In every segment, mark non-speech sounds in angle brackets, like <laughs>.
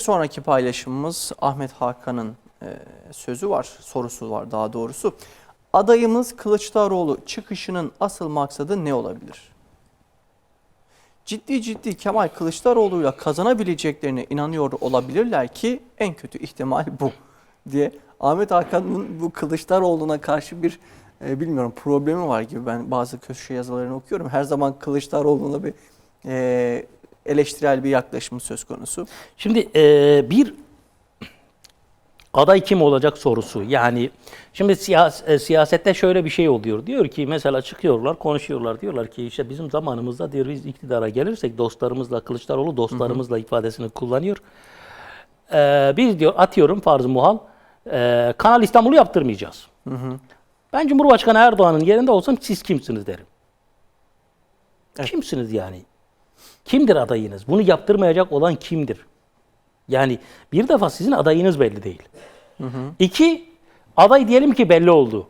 sonraki paylaşımımız Ahmet Hakan'ın e, sözü var, sorusu var daha doğrusu. Adayımız Kılıçdaroğlu çıkışının asıl maksadı ne olabilir? Ciddi ciddi Kemal Kılıçdaroğlu'yla kazanabileceklerine inanıyor olabilirler ki en kötü ihtimal bu diye. Ahmet Hakan'ın bu Kılıçdaroğlu'na karşı bir e, bilmiyorum problemi var gibi ben bazı köşe yazılarını okuyorum. Her zaman Kılıçdaroğlu'na bir e, eleştirel bir yaklaşım söz konusu. Şimdi e, bir aday kim olacak sorusu. Yani şimdi siyas, e, siyasette şöyle bir şey oluyor. Diyor ki mesela çıkıyorlar, konuşuyorlar. Diyorlar ki işte bizim zamanımızda diyor biz iktidara gelirsek dostlarımızla Kılıçdaroğlu dostlarımızla ifadesini kullanıyor. E, biz diyor atıyorum farz muhal e, Kanal İstanbul'u yaptırmayacağız. Ben Cumhurbaşkanı Erdoğan'ın yerinde olsam siz kimsiniz derim. Evet. Kimsiniz yani? Kimdir adayınız? Bunu yaptırmayacak olan kimdir? Yani bir defa sizin adayınız belli değil. İki, aday diyelim ki belli oldu.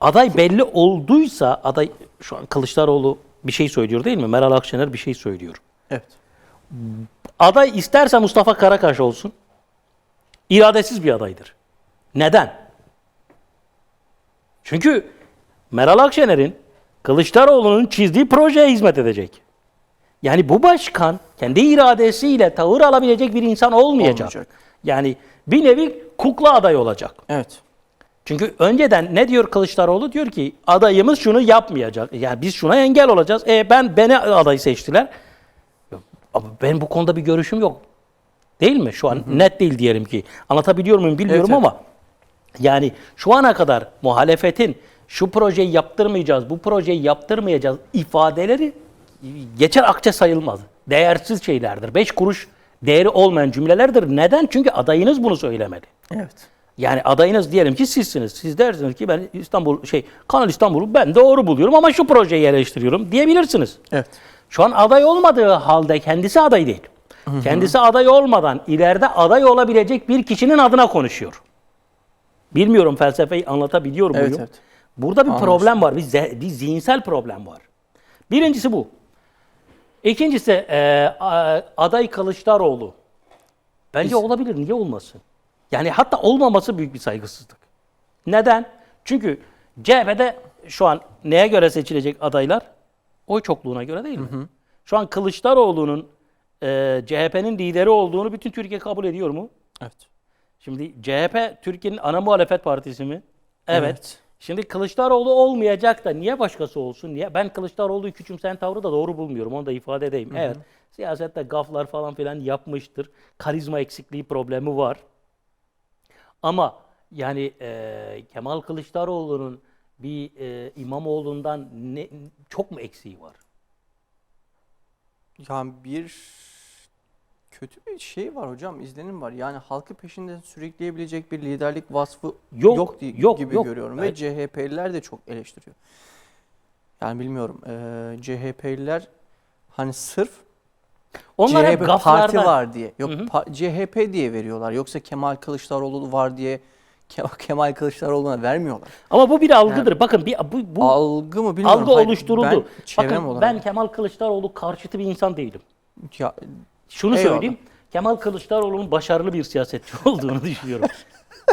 Aday belli olduysa, aday şu an Kılıçdaroğlu bir şey söylüyor değil mi? Meral Akşener bir şey söylüyor. Evet. Aday isterse Mustafa Karakaş olsun. iradesiz bir adaydır. Neden? Çünkü Meral Akşener'in Kılıçdaroğlu'nun çizdiği projeye hizmet edecek. Yani bu başkan kendi iradesiyle tavır alabilecek bir insan olmayacak. Olmayacak. Yani bir nevi kukla aday olacak. Evet. Çünkü önceden ne diyor Kılıçdaroğlu? Diyor ki adayımız şunu yapmayacak. Yani biz şuna engel olacağız. E ben beni aday seçtiler. Ama ben bu konuda bir görüşüm yok. Değil mi? Şu an net değil diyelim ki. Anlatabiliyor muyum bilmiyorum evet. ama yani şu ana kadar muhalefetin şu projeyi yaptırmayacağız, bu projeyi yaptırmayacağız ifadeleri geçer akçe sayılmaz. Değersiz şeylerdir. Beş kuruş değeri olmayan cümlelerdir. Neden? Çünkü adayınız bunu söylemedi. Evet. Yani adayınız diyelim ki sizsiniz. Siz dersiniz ki ben İstanbul şey Kanal İstanbul'u ben doğru buluyorum ama şu projeyi eleştiriyorum diyebilirsiniz. Evet. Şu an aday olmadığı halde kendisi aday değil. Kendisi aday olmadan ileride aday olabilecek bir kişinin adına konuşuyor. Bilmiyorum felsefeyi anlatabiliyor muyum? Evet, evet. Burada bir Anlaşıldı. problem var. Bir, bir zihinsel problem var. Birincisi bu. İkincisi e, aday Kılıçdaroğlu. Bence Biz- olabilir. Niye olmasın? Yani hatta olmaması büyük bir saygısızlık. Neden? Çünkü CHP'de şu an neye göre seçilecek adaylar? Oy çokluğuna göre değil mi? Şu an Kılıçdaroğlu'nun e, CHP'nin lideri olduğunu bütün Türkiye kabul ediyor mu? Evet. Şimdi CHP Türkiye'nin ana muhalefet partisi mi? Evet. Evet. Şimdi Kılıçdaroğlu olmayacak da niye başkası olsun? Niye? Ben Kılıçdaroğlu'yu küçümseyen tavrı da doğru bulmuyorum. Onu da ifade edeyim. Evet. Siyasette gaflar falan filan yapmıştır. Karizma eksikliği problemi var. Ama yani e, Kemal Kılıçdaroğlu'nun bir e, İmamoğlu'ndan ne, çok mu eksiği var? Yani bir kötü bir şey var hocam, izlenim var. Yani halkı peşinden sürükleyebilecek bir liderlik vasfı Yok, yok, di- yok, gibi yok. görüyorum. Ve CHP'liler de çok eleştiriyor. Yani bilmiyorum, eee CHP'liler hani sırf Onlar hep CHP gaflarda. parti var diye, yok pa- CHP diye veriyorlar. Yoksa Kemal Kılıçdaroğlu var diye Ke- <laughs> Kemal Kılıçdaroğlu'na vermiyorlar. Ama bu bir algıdır. Bakın bir bu, bu Algı mı bilmiyorum. algı Hayır, oluşturuldu. Ben Bakın olarak. ben Kemal Kılıçdaroğlu karşıtı bir insan değilim. Ya, Şunu Eyvallah. söyleyeyim. Kemal Kılıçdaroğlu'nun başarılı bir siyasetçi <laughs> olduğunu düşünüyorum.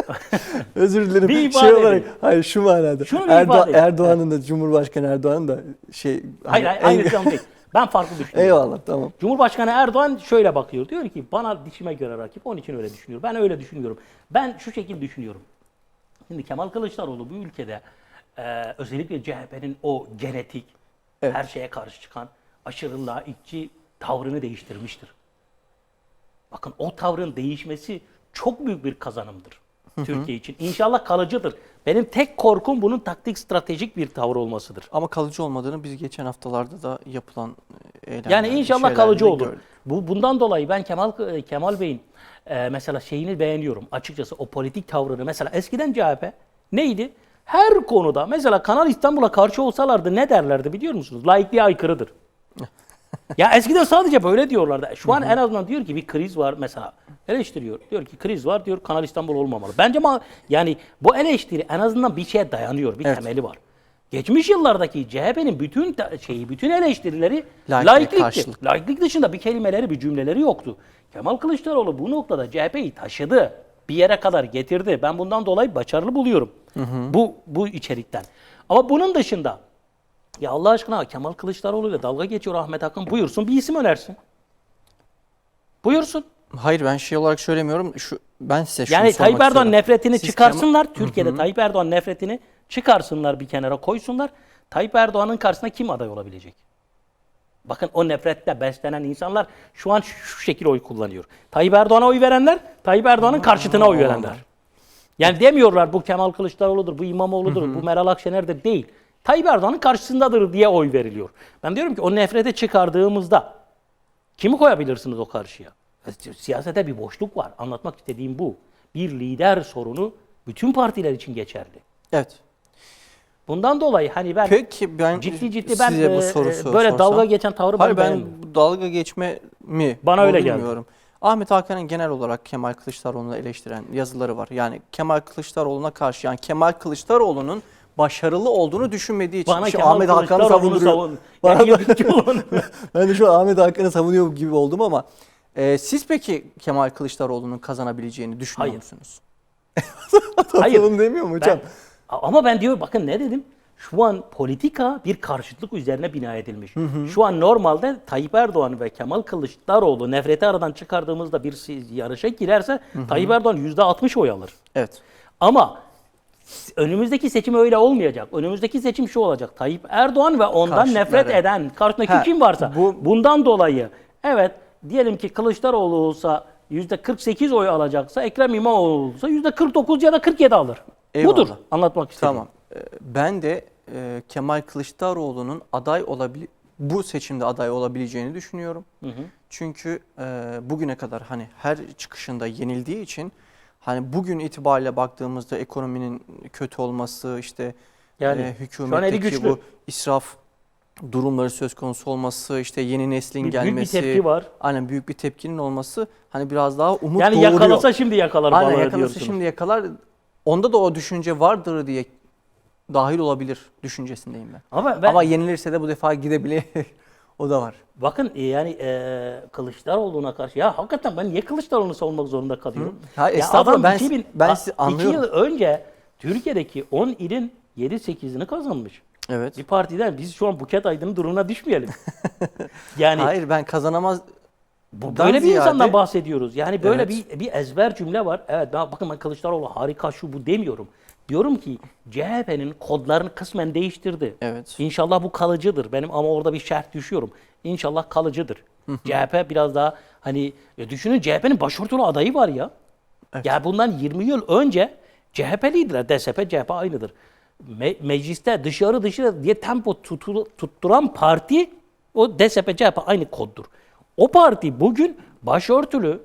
<laughs> Özür dilerim. Bir ifade şey olarak, edeyim. hayır şu manada. Şunu edeyim. Erdoğan'ın da Cumhurbaşkanı Erdoğan da şey hayır, hani hayır, en- aynı değil. Ben farklı düşünüyorum. Eyvallah tamam. Cumhurbaşkanı Erdoğan şöyle bakıyor. Diyor ki bana dişime göre rakip. Onun için öyle düşünüyorum. Ben öyle düşünüyorum. Ben şu şekilde düşünüyorum. Şimdi Kemal Kılıçdaroğlu bu ülkede e, özellikle CHP'nin o genetik, Evet. her şeye karşı çıkan aşırı laikçi tavrını değiştirmiştir. Bakın o tavrın değişmesi çok büyük bir kazanımdır Türkiye için. İnşallah kalıcıdır. Benim tek korkum bunun taktik stratejik bir tavır olmasıdır. Ama kalıcı olmadığını biz geçen haftalarda da yapılan e, eylemler, Yani inşallah kalıcı olur. Bu bundan dolayı ben Kemal Kemal Bey'in e, mesela şeyini beğeniyorum. Açıkçası o politik tavrını mesela eskiden CHP neydi? Her konuda mesela Kanal İstanbul'a karşı olsalardı ne derlerdi biliyor musunuz? Laikliğe aykırıdır. Ya eskiden sadece böyle diyorlardı. Şu an en azından diyor ki bir kriz var mesela. Eleştiriyor. Diyor ki kriz var diyor Kanal İstanbul olmamalı. Bence ma yani bu eleştiri en azından bir şeye dayanıyor. Bir Evet. temeli var. Geçmiş yıllardaki CHP'nin bütün şeyi, bütün eleştirileri laiklikti. Laiklik dışında bir kelimeleri, bir cümleleri yoktu. Kemal Kılıçdaroğlu bu noktada CHP'yi taşıdı. Bir yere kadar getirdi. Ben bundan dolayı başarılı buluyorum. Bu bu içerikten. Ama bunun dışında ya Allah aşkına Kemal Kılıçdaroğlu ile dalga geçiyor Ahmet Hakan buyursun bir isim önersin. Buyursun. Hayır ben şey olarak söylemiyorum. Şu ben size şunu Yani sormak Tayyip Erdoğan istiyorum. nefretini Siz çıkarsınlar. Türkiye'de Tayyip Erdoğan nefretini çıkarsınlar bir kenara koysunlar. Tayyip Erdoğan'ın karşısına kim aday olabilecek? Bakın o nefrette beslenen insanlar şu an şu şekilde oy kullanıyor. Tayyip Erdoğan'a oy verenler, Tayyip Erdoğan'ın karşıtına oy verenler. Yani demiyorlar bu Kemal Kılıçdaroğlu'dur, bu İmamoğlu'dur, bu Meral Akşener'dir değil. Tayyip Erdoğan'ın karşısındadır diye oy veriliyor. Ben diyorum ki o nefrete çıkardığımızda kimi koyabilirsiniz o karşıya? Siyasete bir boşluk var. Anlatmak istediğim bu. Bir lider sorunu bütün partiler için geçerli. Evet. Bundan dolayı hani ben Peki ben ciddi ciddi ben size bu e, soru e, sor- böyle sorsam. dalga geçen tavrı Hayır ben ben dalga geçme mi? Bana öyle geldi. Ahmet Hakan'ın genel olarak Kemal Kılıçdaroğlu'nu eleştiren yazıları var. Yani Kemal Kılıçdaroğlu'na karşı yani Kemal Kılıçdaroğlu'nun başarılı olduğunu düşünmediği için Bana Şu Kemal Ahmet Hakan'ı savunuyor. savun. <laughs> Bana Yani <laughs> ben de şu Ahmet Hakan'ı savunuyor gibi oldum ama e, siz peki Kemal Kılıçdaroğlu'nun kazanabileceğini düşünüyor Hayır. musunuz? <laughs> Hayır. Hayır. demiyor mu hocam? Ben- ama ben diyor bakın ne dedim? Şu an politika bir karşıtlık üzerine bina edilmiş. Şu an normalde Tayyip Erdoğan ve Kemal Kılıçdaroğlu nefreti aradan çıkardığımızda bir yarışa girerse Tayyip Erdoğan %60 oy alır. Evet. Ama önümüzdeki seçim öyle olmayacak. Önümüzdeki seçim şu olacak. Tayyip Erdoğan ve ondan nefret eden karşısındaki Ha, kim varsa bu- bundan dolayı evet diyelim ki Kılıçdaroğlu olsa %48 oy alacaksa Ekrem İmamoğlu olsa %49 ya da 47 alır. Eyvallah. Budur anlatmak istediğim. Tamam. Ee, Ben de e, Kemal Kılıçdaroğlu'nun aday olabil bu seçimde aday olabileceğini düşünüyorum. Çünkü e, bugüne kadar hani her çıkışında yenildiği için hani bugün itibariyle baktığımızda ekonominin kötü olması işte Yani e, hükümetteki bu israf durumları söz konusu olması işte yeni neslin Bir- büyük bir gelmesi tepki var. aynen büyük bir tepkinin olması hani biraz daha umut Yani doğuruyor. yakalasa şimdi yakalar Aynen balığı yakalasa diyorsunuz. şimdi yakalar. Onda da o düşünce vardır diye dahil olabilir düşüncesindeyim ben. Ama ben Ama yenilirse de bu defa gidebilir. <laughs> o da var. bakın e, yani e, Kılıçdaroğlu'na karşı ya hakikaten ben niye Kılıçdaroğlu'nu savunmak zorunda kalıyorum? Ha, Ya adam ben- 2000 ben sizi anlıyorum. yıl önce Türkiye'deki 10 ilin 7-8'ini kazanmış. Evet. Bir partiden biz şu an Buket Aydın'ın durumuna düşmeyelim. <laughs> yani Hayır ben kazanamaz bu, böyle bir ziyade- insandan bahsediyoruz. Yani böyle Evet. bir bir ezber cümle var. Evet ben bakın ben Kılıçdaroğlu harika şu bu demiyorum. Diyorum ki CHP'nin kodlarını kısmen değiştirdi. Evet. İnşallah bu kalıcıdır. Benim ama orada bir şerh düşüyorum. İnşallah kalıcıdır. CHP biraz daha hani ya düşünün CHP'nin başörtülü adayı var ya. Ya bundan 20 yıl önce CHP'liydiler. DSP, CHP aynıdır. Me- mecliste dışarı dışarı diye tempo tutu- tutturan parti o DSP, CHP aynı koddur. O parti bugün başörtülü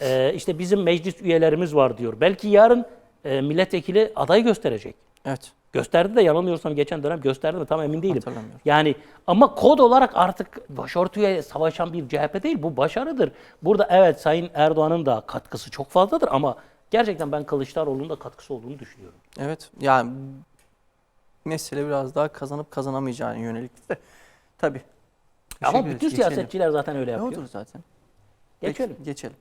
e, işte bizim meclis üyelerimiz var diyor. Belki yarın e, milletvekili aday gösterecek. Evet. Gösterdi de yanılmıyorsam geçen dönem gösterdi mi tam emin değilim. Yani ama kod olarak artık başörtüye savaşan bir CHP değil bu başarıdır. Burada evet Sayın Erdoğan'ın da katkısı çok fazladır ama gerçekten ben Kılıçdaroğlu'nun da katkısı olduğunu düşünüyorum. Evet. Yani mesele biraz daha kazanıp kazanamayacağına yönelik de tabii. Ama bütün siyasetçiler zaten öyle Ne yapıyor. olur zaten. Geçelim. Geç- geçelim.